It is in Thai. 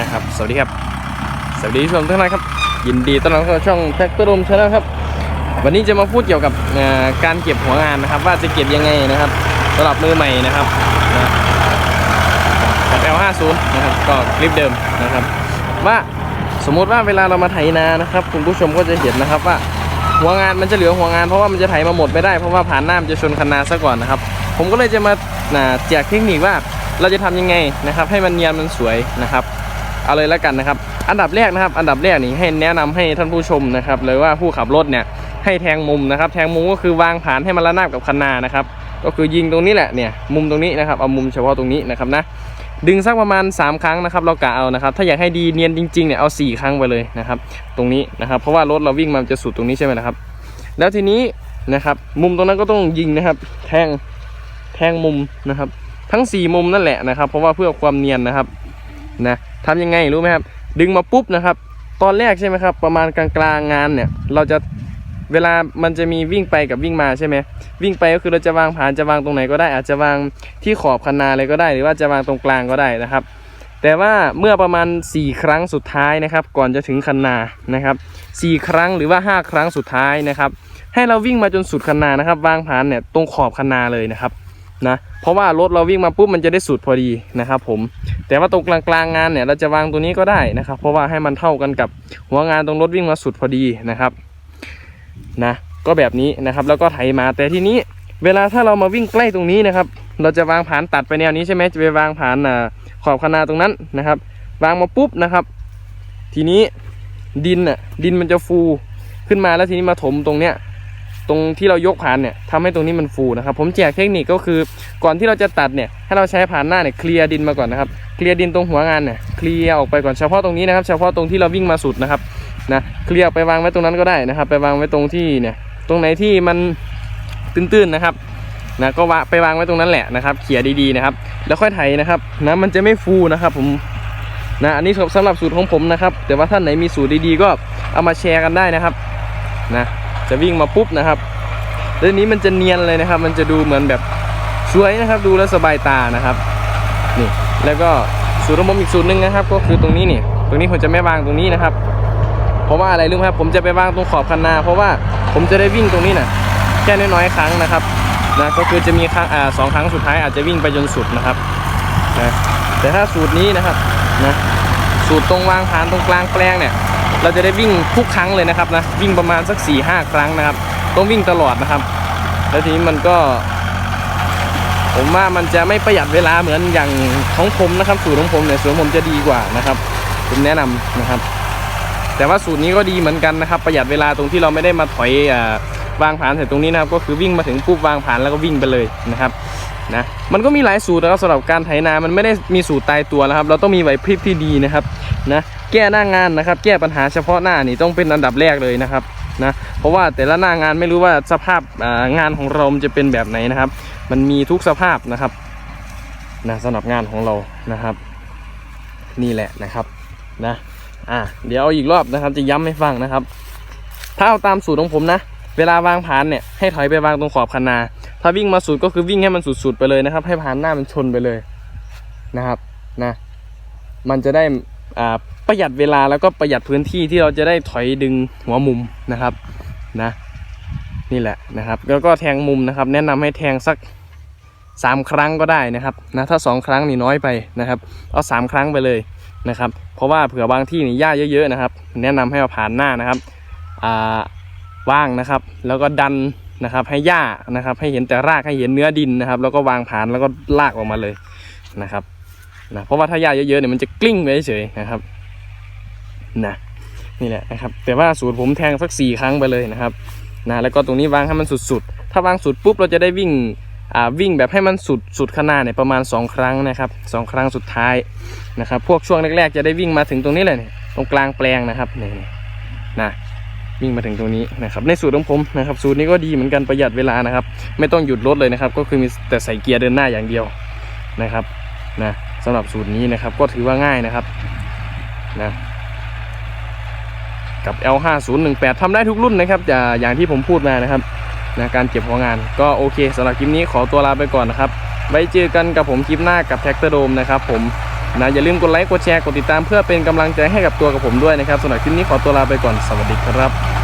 นะครับ สวัสดีครับ สวัสดีผู้ชมทุกท่านครับ ยินดีต้อนรับเข้าช่องแท็กเตอร์ดมชาแนลครับ วันนี้จะมาพูดเกี่ยวกับการเก็บหัวงานนะครับ ว่าจะเก็บยังไงนะครับสำหรับมือใหม่นะครับนะกับ L50 นะครับ ก็คลิปเดิมนะครับ ว่าสมมุติว่าเวลาเรามาไถนานะครับ คุณผู้ชมก็จะเห็นนะครับว่าหัวงานมันจะเหลือหัวงานเพราะว่ามันจะไถมาหมดไม่ได้เพราะว่าผ่านน้ามจะชนคันนาซะก่อนนะครับ ผมก็เลยจะมาแจกเทคนิคว่าเราจะทำยังไงนะครับ ให้มันเนียนมันสวยนะครับ เอาเลยแล้วกันนะครับ อันดับแรกนะครับ อันดับแรกนี่ให้แนะนำให้ท่านผู้ชมนะครับเลยว่าผู้ขับรถเนี่ยให้แทงมุมนะครับ แทงมุมก็คือวางผานให้มันระนาบกับคันนานะครับ ก็คือยิงตรงนี้แหละเนี่ย มุมตรงนี้นะครับ เอามุมเฉพาะตรงนี้นะครับนะ ดึงสักประมาณ 3 ครั้งนะครับ เรากะเอานะครับ ถ้าอยากให้ดีเนียนจริงๆเนี่ยเอา 4 ครั้งไปเลยนะครับ ตรงนี้นะครับ เพราะว่ารถเราวิ่งมามันจะสุดตรงนี้ใช่ไหมล่ะครับ แล้วทีนี้นะครับ มุมตรงนั้นก็ต้องยิงนะครับ แทง แทงมุมนะครับ ทั้ง 4 มุมนั่นแหละนะครับ เพราะว่าเพื่อความเนียนนะครับ นะทำยังไงรู้ไหมครับ ดึงมาปุ๊บนะครับ ตอนแรกใช่ไหมครับ ประมาณกลางๆงานเนี่ย เราจะเวลามันจะมีวิ่งไปกับวิ่งมาใช่ไหมวิ่งไปก็คือเราจะวางผ่านจะวางตรงไหนก็ได้ อาจจะวางที่ขอบคันนาเลยก็ได้ หรือว่าจะวางตรงกลางก็ได้นะครับ แต่ว่าเมื่อประมาณ 4 ครั้งสุดท้ายนะครับ ก่อนจะถึงคันนานะครับ4ครั้งหรือว่า 5 ครั้งสุดท้ายนะครับ ให้เราวิ่งมาจนสุดคันนานะครับ วางผ่านเนี่ยตรงขอบคันนาเลยนะครับ นะเพราะว่ารถเราวิ่งมาปุ๊บมันจะได้สุดพอดีนะครับผมแต่ว่าตรงกลางๆงานเนี่ยเราจะวางตัวนี้ก็ได้นะครับ เพราะว่าให้มันเท่ากันกับหัวงานตรงรถวิ่งมาสุดพอดีนะครับนะก็แบบนี้นะครับแล้วก็ไถมาแต่ทีนี้เวลาถ้าเรามาวิ่งใกล้ตรงนี้นะครับ เราจะวางผานตัดไปแนวนี้ใช่ไหมจะไปวางผานขอบคนาตรงนั้นนะครับ วางมาปุ๊บนะครับ ทีนี้ดินอะดินมันจะฟูขึ้นมาแล้วทีนี้มาถมตรงเนี้ย ตรงที่เรายกผ่านเนี่ยทำให้ตรงนี้มันฟูนะครับ ผมแจกเทคนิคก็คือ ก่อนที่เราจะตัดเนี่ยให้เราใช้ผ่านหน้าเนี่ยเคลียร์ดินมาก่อนนะครับเคลียร์ดินตรงหัวงานเนี่ยเคลียร์ออกไปก่อนเฉพาะตรงนี้นะครับ เฉพาะตรงที่เราวิ่งมาสุดนะครับนะเคลียร์ไปวางไว้ตรงนั้นก็ได้นะครับ ไปวางไว้ตรงที่เนี่ยตรงไหนที่มันตื้นๆนะครับนะก็วางไปวางไว้ตรงนั้นแหละนะครับเขี่ยดีๆนะครับ แล้วค่อยไถนะครับนะมันจะไม่ฟูนะครับผมนะอันนี้สำหรับสูตรของผมนะครับ แต่ว่าท่านไหนมีสูตรดีๆก็เอามาแชร์กันได้นะครับนะ จะวิ่งมาปุ๊บนะครับแล้วทีนี้มันจะเนียนเลยนะครับ มันจะดูเหมือนแบบสวยนะครับ ดูแล้วสบายตานะครับนี่แล้วก็สูตรของผมอีกสูตรหนึ่งนะครับ ก็คือตรงนี้นี่ตรงนี้ผมจะไม่วางตรงนี้นะครับ เพราะว่าอะไรรู้ไหมครับผมจะไปวางตรงขอบคันนา เพราะว่าผมจะได้วิ่งตรงนี้นะแค่น้อยๆครั้งนะครับนะก็คือจะมีครั้งอ่าสองครั้งสุดท้ายอาจจะวิ่งไปจนสุดนะครับนะแต่ถ้าสูตรนี้นะครับนะสูตรตรงวางฐานตรงกลางแปลงเนี่ย เราจะได้วิ่งทุกครั้งเลยนะครับนะวิ่งประมาณสัก4ี่ห้าครั้งนะครับ ต้องวิ่งตลอดนะครับ แล้วทีนี้มันก็ ผมว่ามันจะไม่ประหยัดเวลาเหมือนอย่างของผมนะครับ สูตรของผมเนี่ยสูตรผมจะดีกว่านะครับ ผมแนะนำนะครับ แต่ว่าสูตรนี้ก็ดีเหมือนกันนะครับ ประหยัดเวลาตรงที่เราไม่ได้มาถอยอ่าวางผ่านเสร็จตรงนี้นะครับ ก็คือวิ่งมาถึงปุ๊บวางผ่านแล้วก็วิ่งไปเลยนะครับนะมันก็มีหลายสูตรนะครับสำหรับการไถนา มันไม่ได้มีสูตรตายตัวนะครับ เราต้องมีไหวพริบที่ดีนะครับนะ แก้หน้างานนะครับ แก้ปัญหาเฉพาะหน้านี่ต้องเป็นอันดับแรกเลยนะครับนะเพราะว่าแต่ละหน้างานไม่รู้ว่าสภาพงานของเราจะเป็นแบบไหนนะครับ มันมีทุกสภาพนะครับนะสำหรับงานของเรานะครับ นี่แหละนะครับนะอะเดี๋ยวเอาอีกรอบนะครับ จะย้ำให้ฟังนะครับ ถ้าเอาตามสูตรของผมนะ เวลาวางผ่านเนี่ยให้ถอยไปวางตรงขอบคันนา ถ้าวิ่งมาสุดก็คือวิ่งให้มันสุดๆไปเลยนะครับ ให้ผ่านหน้ามันชนไปเลยนะครับนะ มันจะได้ ประหยัดเวลาแล้วก็ประหยัดพื้นที่ที่เราจะได้ถอยดึงหัวมุมนะครับนะนี่แหละนะครับ แล้วก็แทงมุมนะครับ แนะนำให้แทงสักสามครั้งก็ได้นะครับนะถ้าสองครั้งนี่น้อยไปนะครับ เอาสามครั้งไปเลยนะครับ เพราะว่าเผื่อบางที่นี่หญ้าเยอะๆนะครับ แนะนำให้เอาผ่านหน้านะครับว่างนะครับ แล้วก็ดันนะครับ ให้หญ้านะครับ ให้เห็นแต่รากให้เห็นเนื้อดินนะครับ แล้วก็วางผ่านแล้วก็ลากออกมาเลยนะครับ นะเพราะว่าถ้าหญ้าเยอะๆเนี่ยมันจะกลิ้งไปเฉยๆนะครับนะนี่แหละนะครับแต่ว่าสูตรผมแทงสักสี่ครั้งไปเลยนะครับนะแล้วก็ตรงนี้วางให้มันสุดๆ ถ้าวางสุดปุ๊บเราจะได้วิ่งอ่าวิ่งแบบให้มันสุดสุดขนาดเนี่ยประมาณ 2 ครั้งนะครับสองครั้งสุดท้ายนะครับพวกช่วงแรกๆจะได้วิ่งมาถึงตรงนี้เลยเนี่ยตรงกลางแปลงนะครับนี่นะวิ่งมาถึงตรงนี้นะครับในสูตรของผมนะครับสูตรนี้ก็ดีเหมือนกันประหยัดเวลานะครับ ไม่ต้องหยุดรถเลยนะครับ ก็คือมีแต่ใส่เกียร์เดินหน้าอย่างเดียวนะครับนะ สำหรับสูตรนี้นะครับก็ถือว่าง่ายนะครับนะกับ L5018 ทำได้ทุกรุ่นนะครับอย่าอย่างที่ผมพูดมานะครับนะการเก็บหัวงาน ก็โอเคสำหรับคลิปนี้ขอตัวลาไปก่อนนะครับไว้เจอกันกับผมคลิปหน้ากับแท็กเตอร์โดมนะครับผมนะอย่าลืมกดไลค์กดแชร์กดติดตามเพื่อเป็นกำลังใจให้กับตัวกับผมด้วยนะครับสำหรับคลิปนี้ขอตัวลาไปก่อนสวัสดีครับ